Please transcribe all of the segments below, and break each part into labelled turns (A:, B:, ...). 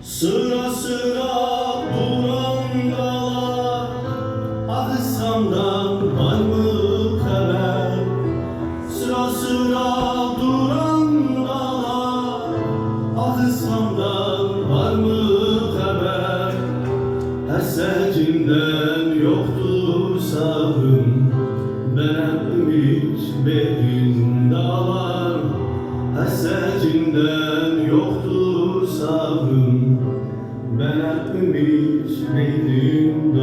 A: Sıra sıra duran dağlar Adı sandan var mı? hasretinden yoktur sağım. Ben hep ümit meydim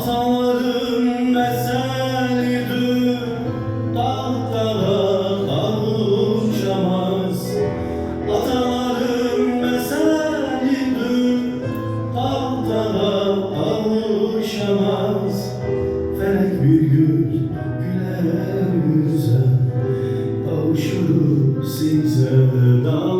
A: Ataların meselidü Dağlara kavuşamaz Ataların meselidü Dağlara kavuşamaz Felek bir gün güler yüze. Kavuşuruz size dağlara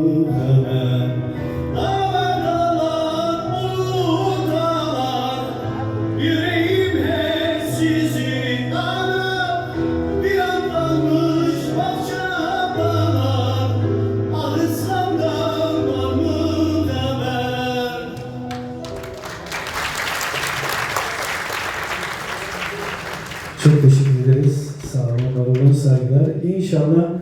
B: Çok teşekkür ederiz. Sağ olun, var olun, saygılar. İnşallah